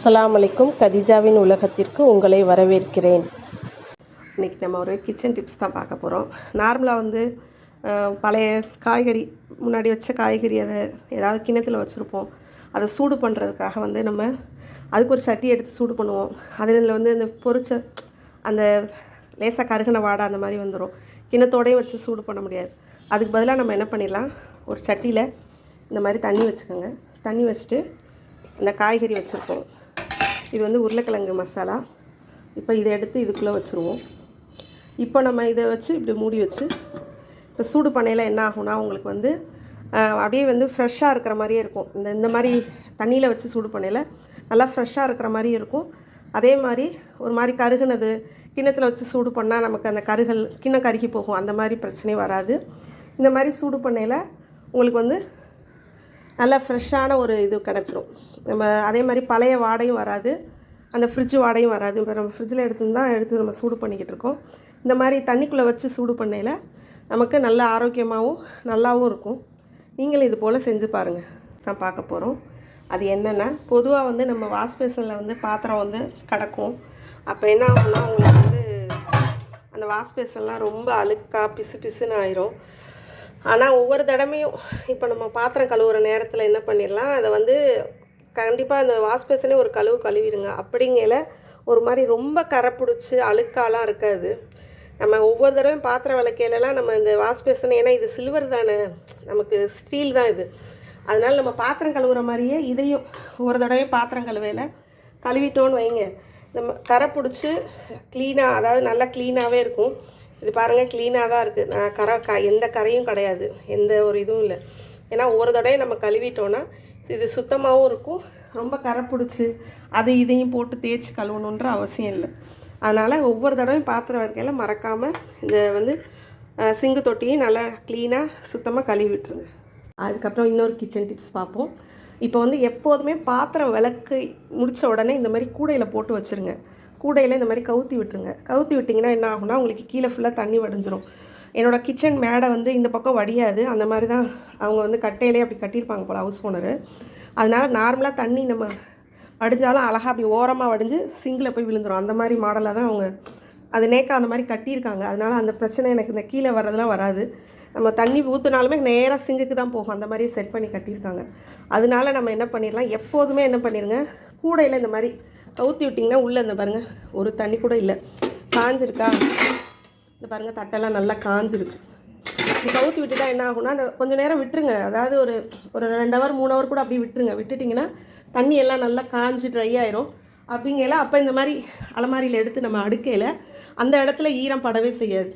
அஸ்லாம் அலைக்கும். கதிஜாவின் உலகத்திற்கு உங்களை வரவேற்கிறேன். இன்றைக்கி நம்ம ஒரு கிச்சன் டிப்ஸ் தான் பார்க்க போகிறோம் நார்மலாக வந்து பழைய காய்கறி முன்னாடி வச்ச காய்கறி அதை ஏதாவது கிணத்துல வச்சுருப்போம். அதை சூடு பண்ணுறதுக்காக வந்து நம்ம அதுக்கு ஒரு சட்டி எடுத்து சூடு பண்ணுவோம். அதில் வந்து அந்த பொரிச்ச அந்த லேசாக கருகின வாடை அந்த மாதிரி வந்துடும் கிணத்தோடையும் வச்சு சூடு பண்ண முடியாது. அதுக்கு பதிலாக நம்ம என்ன பண்ணிடலாம்? ஒரு சட்டியில் இந்த மாதிரி தண்ணி வச்சுக்கோங்க. தண்ணி வச்சுட்டு இந்த காய்கறி வச்சுருப்போம். இது வந்து உருளைக்கிழங்கு மசாலா. இப்போ இதை எடுத்து இதுக்குள்ளே வச்சுருவோம். இப்போ நம்ம இதை வச்சு இப்படி மூடி வச்சு இப்போ சூடு பண்ணையில் என்ன ஆகும்னா உங்களுக்கு வந்து அப்படியே வந்து ஃப்ரெஷ்ஷாக இருக்கிற மாதிரியே இருக்கும். இந்த இந்த மாதிரி தண்ணியில் வச்சு சூடு பண்ணையில் நல்லா ஃப்ரெஷ்ஷாக இருக்கிற மாதிரி இருக்கும். அதே மாதிரி ஒரு மாதிரி கருகுனது கிண்ணத்தில் வச்சு சூடு பண்ணால் நமக்கு அந்த கருகல் கிண்ணம் கருகி போகும். அந்த மாதிரி பிரச்சனையும் வராது. இந்த மாதிரி சூடு பண்ணையில் உங்களுக்கு வந்து நல்லா ஃப்ரெஷ்ஷான ஒரு இது கிடச்சிரும். நம்ம அதே மாதிரி பழைய வாடையும் வராது. அந்த ஃப்ரிட்ஜ் வாடையும் வராது. இப்போ நம்ம ஃப்ரிட்ஜில் எடுத்து தான் எடுத்து நம்ம சூடு பண்ணிக்கிட்டு இருக்கோம். இந்த மாதிரி தண்ணிக்குள்ளே வச்சு சூடு பண்ணையில் நமக்கு நல்ல ஆரோக்கியமாகவும் நல்லாவும் இருக்கும். நீங்களும் இது போல் செஞ்சு பாருங்கள் நான் பார்க்க போகிறோம் அது என்னென்னா பொதுவாக வந்து நம்ம வாஷ் பேசனில் வந்து பாத்திரம் வந்து கிடக்கும். அப்போ என்ன ஆகும்னா உங்களுக்கு வந்து அந்த வாஷ் பேசன்லாம் ரொம்ப அழுக்காக பிசு பிசுன்னு ஆயிரும். ஆனால் ஒவ்வொரு தடவையும் இப்போ நம்ம பாத்திரம் கழுவுற நேரத்தில் என்ன பண்ணிடலாம் அதை வந்து கண்டிப்பாக அந்த வாஷ் பேசனே ஒரு கழுவு கழுவிடுங்க. அப்படிங்கல ஒரு மாதிரி ரொம்ப கரை பிடிச்சி அழுக்காலாம் இருக்காது. நம்ம ஒவ்வொரு தடவையும் பாத்திரம் விளக்கையிலலாம் நம்ம இந்த வாஷ் பேசன் ஏன்னா இது சில்வர் தானே நமக்கு ஸ்டீல் தான் இது. அதனால் நம்ம பாத்திரம் கழுவுற மாதிரியே இதையும் ஒவ்வொரு தடவையும் பாத்திரம் கழுவையில் கழுவிட்டோன்னு வைங்க. நம்ம கரை பிடிச்சி க்ளீனாக அதாவது நல்லா க்ளீனாகவே இருக்கும். இது பாருங்கள் க்ளீனாக தான் இருக்குது நான் கரை க எந்த கரையும் கிடையாது. எந்த ஒரு இதுவும் இல்லை. ஏன்னா ஒரு தடவை நம்ம கழுவிட்டோன்னா இது சுத்தமாகவும் இருக்கும். ரொம்ப கரை பிடிச்சி அது இதையும் போட்டு தேய்ச்சி கழுவணுன்ற அவசியம் இல்லை. அதனால் ஒவ்வொரு தடவையும் பாத்திரம் வரைக்கையில் மறக்காமல் இந்த வந்து சிங்கு தொட்டியும் நல்லா க்ளீனாக சுத்தமாக கழுவி விட்டுருங்க. அதுக்கப்புறம் இன்னொரு கிச்சன் டிப்ஸ் பார்ப்போம். இப்போ வந்து எப்போதுமே பாத்திரம் விளக்கு முடித்த உடனே இந்த மாதிரி கூடையில் போட்டு வச்சுருங்க. கூடையில் இந்த மாதிரி கவுத்தி விட்டுருங்க. கவுத்தி விட்டிங்கன்னா என்ன ஆகும்னா உங்களுக்கு கீழே ஃபுல்லாக தண்ணி வடிஞ்சிரும். என்னோடய கிச்சன் மேடை வந்து இந்த பக்கம் வடியாது. அந்த மாதிரி தான் அவங்க வந்து கட்டையிலே அப்படி கட்டியிருப்பாங்க போல் ஹவுஸ் ஓனர் அதனால் நார்மலாக தண்ணி நம்ம வடிஞ்சாலும் அழகாக அப்படி ஓரமாக வடிஞ்சு சிங்கில் போய் விழுந்துரும். அந்த மாதிரி மாடலாக தான் அவங்க அது நேக்கா அந்த மாதிரி கட்டியிருக்காங்க. அதனால் அந்த பிரச்சனை எனக்கு இந்த கீழே வர்றதுலாம் வராது. நம்ம தண்ணி ஊற்றுனாலுமே நேராக சிங்குக்கு தான் போகும். அந்த மாதிரி செட் பண்ணி கட்டியிருக்காங்க. அதனால நம்ம என்ன பண்ணிடலாம்? எப்போதுமே என்ன பண்ணிடுங்க கூடையில் இந்த மாதிரி கவுத்தி விட்டிங்கன்னா உள்ளே இந்த பாருங்கள் ஒரு தண்ணி கூட இல்லை. காஞ்சிருக்கா? இந்த பாருங்கள் தட்டெல்லாம் நல்லா காஞ்சிருக்கு. இப்படி கவுத்தி விட்டுட்டா என்ன ஆகும்னா அந்த கொஞ்சம் நேரம் விட்டுருங்க. அதாவது ஒரு ஒரு ரெண்டு ஹவர் மூணு ஹவர் கூட அப்படியே விட்டுருங்க. விட்டுட்டிங்கன்னா தண்ணி எல்லாம் நல்லா காஞ்சி ட்ரை ஆயிரும். அப்படிங்கையில அப்போ இந்த மாதிரி அலமாரியில் எடுத்து நம்ம அடுக்கையில் அந்த இடத்துல ஈரம் படவே செய்யாது.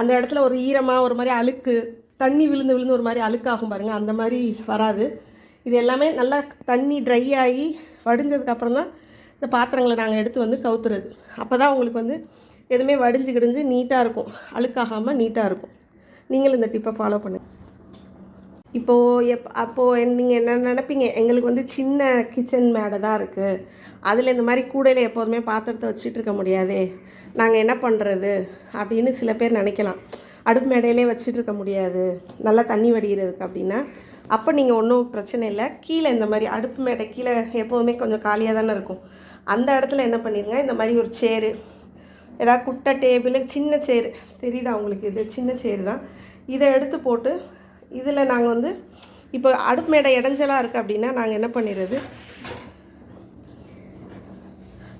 அந்த இடத்துல ஒரு ஈரமாக ஒரு மாதிரி அழுக்கு தண்ணி விழுந்து விழுந்து ஒரு மாதிரி அழுக்காகும் பாருங்கள் அந்த மாதிரி வராது. இது எல்லாமே நல்லா தண்ணி ட்ரை ஆகி வடிஞ்சதுக்கப்புறம் தான் இந்த பாத்திரங்களை நாங்கள் எடுத்து வந்து கவுத்துறது. அப்போ தான் உங்களுக்கு வந்து எதுவுமே வடிஞ்சு கிடிஞ்சு நீட்டாக இருக்கும். அழுக்காகாமல் நீட்டாக இருக்கும். நீங்களும் இந்த டிப்பை ஃபாலோ பண்ணுங்கள் இப்போது எப் அப்போது நீங்கள் என்ன நினைப்பீங்க? எங்களுக்கு வந்து சின்ன கிச்சன் மேடை தான் இருக்குது அதில் இந்த மாதிரி கூடையில் எப்போதுமே பாத்திரத்தை வச்சுட்டு இருக்க முடியாதே. நாங்கள் என்ன பண்ணுறது அப்படின்னு சில பேர் நினைக்கலாம். அடுப்பு மேடையிலே வச்சுட்டு இருக்க முடியாது. நல்லா தண்ணி வடிகிறதுக்கு அப்படின்னா அப்போ நீங்கள் ஒன்றும் பிரச்சனை இல்லை. கீழே இந்த மாதிரி அடுப்பு மேடை கீழே எப்போதுமே கொஞ்சம் காலியாக தானே இருக்கும். அந்த இடத்துல என்ன பண்ணிடுங்க இந்த மாதிரி ஒரு சேரு ஏதாவது குட்டை டேபிள் சின்ன சேர். தெரியுதா உங்களுக்கு இது? சின்ன சேர் தான். இதை எடுத்து போட்டு இதில் நாங்கள் வந்து இப்போ அடுப்பு மேடை இடைஞ்சலாக இருக்குது அப்படின்னா நாங்கள் என்ன பண்ணிடுறது?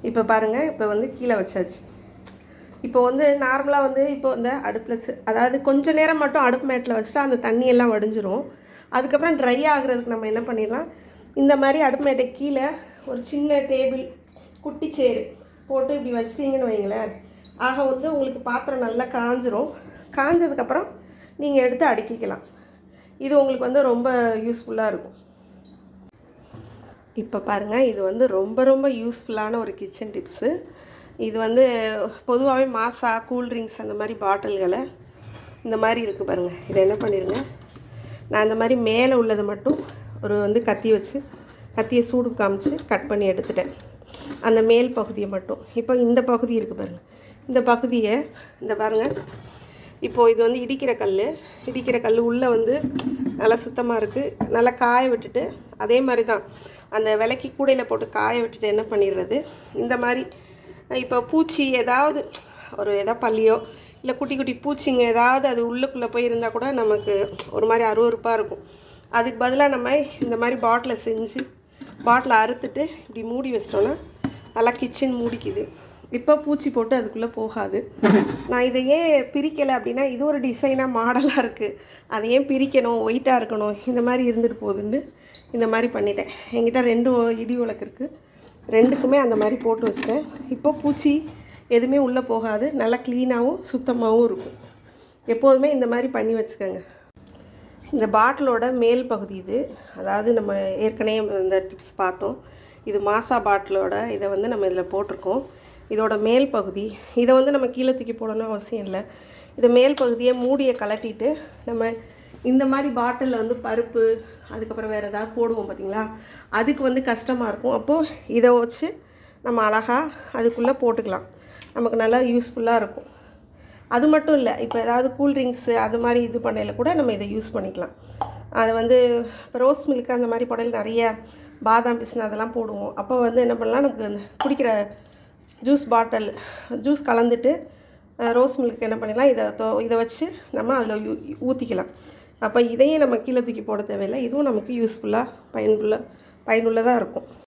இப்போ பாருங்கள் இப்போ வந்து கீழே வச்சாச்சு. இப்போ வந்து நார்மலாக வந்து இப்போ இந்த அடுப்பில் அதாவது கொஞ்சம் நேரம் மட்டும் அடுப்பு மேட்டில் வச்சுட்டா அந்த தண்ணியெல்லாம் வடிஞ்சிரும். அதுக்கப்புறம் ட்ரை ஆகுறதுக்கு நம்ம என்ன பண்ணிடலாம்? இந்த மாதிரி அடுப்பு மேட்டை கீழே ஒரு சின்ன டேபிள் குட்டி சேரு போட்டு இப்படி வச்சிட்டிங்கன்னு வைங்களேன். ஆக வந்து உங்களுக்கு பாத்திரம் நல்லா காஞ்சிரும். காஞ்சதுக்கப்புறம் நீங்கள் எடுத்து அடுக்கிக்கலாம். இது உங்களுக்கு வந்து ரொம்ப யூஸ்ஃபுல்லாக இருக்கும். இப்போ பாருங்கள் இது வந்து ரொம்ப ரொம்ப யூஸ்ஃபுல்லான ஒரு கிச்சன் டிப்ஸு இது வந்து பொதுவாகவே மாசா கூல்ட்ரிங்க்ஸ் அந்த மாதிரி பாட்டில்களை இந்த மாதிரி இருக்குது பாருங்கள் இதை என்ன பண்ணிடுங்க நான் இந்த மாதிரி மேலே உள்ளதை மட்டும் ஒரு வந்து கத்தி வச்சு கத்தியை சூடு காமிச்சு கட் பண்ணி எடுத்துட்டேன். அந்த மேல் பகுதியை மட்டும். இப்போ இந்த பகுதி இருக்குது பாருங்கள் இந்த பகுதியை இந்த பாருங்கள் இப்போது இது வந்து இடிக்கிற கல். இடிக்கிற கல் உள்ளே வந்து நல்லா சுத்தமாக இருக்குது நல்லா காய விட்டுட்டு அதே மாதிரி தான் அந்த விளக்கி கூடையில் போட்டு காய விட்டுட்டு என்ன பண்ணிடுறது? இந்த மாதிரி இப்போ பூச்சி ஏதாவது ஒரு ஏதோ பள்ளியோ இல்லை குட்டி குட்டி பூச்சிங்க ஏதாவது அது உள்ளுக்குள்ளே போய் இருந்தால் கூட நமக்கு ஒரு மாதிரி அருவருப்பாக இருக்கும். அதுக்கு பதிலாக நம்ம இந்த மாதிரி பாட்டிலை செஞ்சு பாட்டிலை அறுத்துட்டு இப்படி மூடி வச்சிட்டோன்னா நல்லா கிச்சன் மூடிக்குது. இப்போ பூச்சி போட்டு அதுக்குள்ளே போகாது. நான் இதை ஏன் பிரிக்கலை அப்படின்னா இது ஒரு டிசைனாக மாடலாக இருக்குது அதை ஏன் பிரிக்கணும் ஒயிட்டாக இருக்கணும் இந்த மாதிரி இருந்துட்டு போகுதுன்னு இந்த மாதிரி பண்ணிட்டேன். என்கிட்ட ரெண்டு இடி உலக்கு இருக்குது ரெண்டுக்குமே அந்த மாதிரி போட்டு வச்சிட்டேன். இப்போ பூச்சி எதுவுமே உள்ளே போகாது. நல்லா க்ளீனாகவும் சுத்தமாகவும் இருக்கும். எப்போதுமே இந்த மாதிரி பண்ணி வச்சுக்கோங்க. இந்த பாட்டிலோட மேல் பகுதி இது. அதாவது நம்ம ஏற்கனவே இந்த டிப்ஸ் பார்த்தோம். இது மாசா பாட்டிலோட இதை வந்து நம்ம இதில் போட்டிருக்கோம். இதோட மேல் பகுதி இதை வந்து நம்ம கீழே தூக்கி போடணும் அவசியம் இல்லை. இதை மேல் பகுதியை மூடியை கலட்டிட்டு நம்ம இந்த மாதிரி பாட்டிலில் வந்து பருப்பு அதுக்கப்புறம் வேறு ஏதாவது போடுவோம் பார்த்தீங்களா? அதுக்கு வந்து கஷ்டமாக இருக்கும். அப்போது இதை வச்சு நம்ம அழகாக அதுக்குள்ளே போட்டுக்கலாம். நமக்கு நல்லா யூஸ்ஃபுல்லாக இருக்கும். அது மட்டும் இல்லை இப்போ ஏதாவது கூல்ட்ரிங்க்ஸு அது மாதிரி இது பண்ணையில் கூட நம்ம இதை யூஸ் பண்ணிக்கலாம். அதை வந்து இப்போ ரோஸ் மில்க் அந்த மாதிரி புடையில் நிறைய பாதாம் பிஸ்னு அதெல்லாம் போடுவோம். அப்போ வந்து என்ன பண்ணலாம்? நமக்கு குடிக்கிற ஜூஸ் பாட்டில் ஜூஸ் கலந்துட்டு ரோஸ் மில்க் என்ன பண்ணிடலாம்? இதை தோ இதை வச்சு நம்ம அதில் ஊற்றிக்கலாம் அப்போ இதையும் நம்ம கீழே தூக்கி போட தேவையில்லை. இதுவும் நமக்கு யூஸ்ஃபுல்லாக பயனுள்ள பயனுள்ளதாக இருக்கும்.